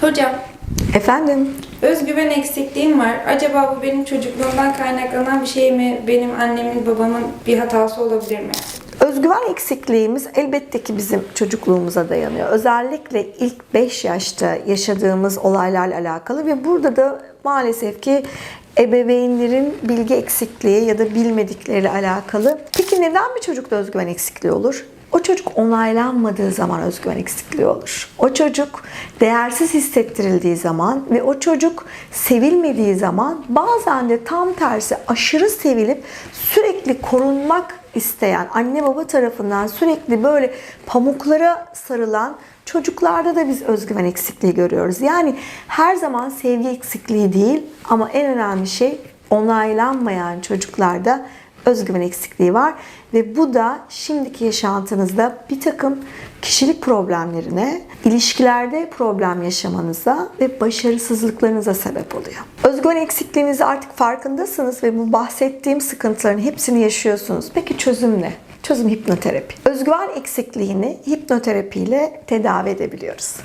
Hocam, Efendim? özgüven eksikliğim var. Acaba bu benim çocukluğumdan kaynaklanan bir şey mi? Benim annemin, babamın bir hatası olabilir mi? Özgüven eksikliğimiz elbette ki bizim çocukluğumuza dayanıyor. Özellikle ilk 5 yaşta yaşadığımız olaylarla alakalı ve burada da maalesef ki ebeveynlerin bilgi eksikliği ya da bilmedikleriyle alakalı. Peki neden bir çocukta özgüven eksikliği olur? O çocuk onaylanmadığı zaman özgüven eksikliği olur. O çocuk değersiz hissettirildiği zaman ve o çocuk sevilmediği zaman bazen de tam tersi aşırı sevilip sürekli korunmak isteyen anne baba tarafından sürekli böyle pamuklara sarılan çocuklarda da biz özgüven eksikliği görüyoruz. Yani her zaman sevgi eksikliği değil ama en önemli şey onaylanmayan çocuklarda özgüven eksikliği var ve bu da şimdiki yaşantınızda bir takım kişilik problemlerine, ilişkilerde problem yaşamanıza ve başarısızlıklarınıza sebep oluyor. Özgüven eksikliğinizi artık farkındasınız ve bu bahsettiğim sıkıntıların hepsini yaşıyorsunuz. Peki çözüm ne? Çözüm hipnoterapi. Özgüven eksikliğini hipnoterapiyle tedavi edebiliyoruz.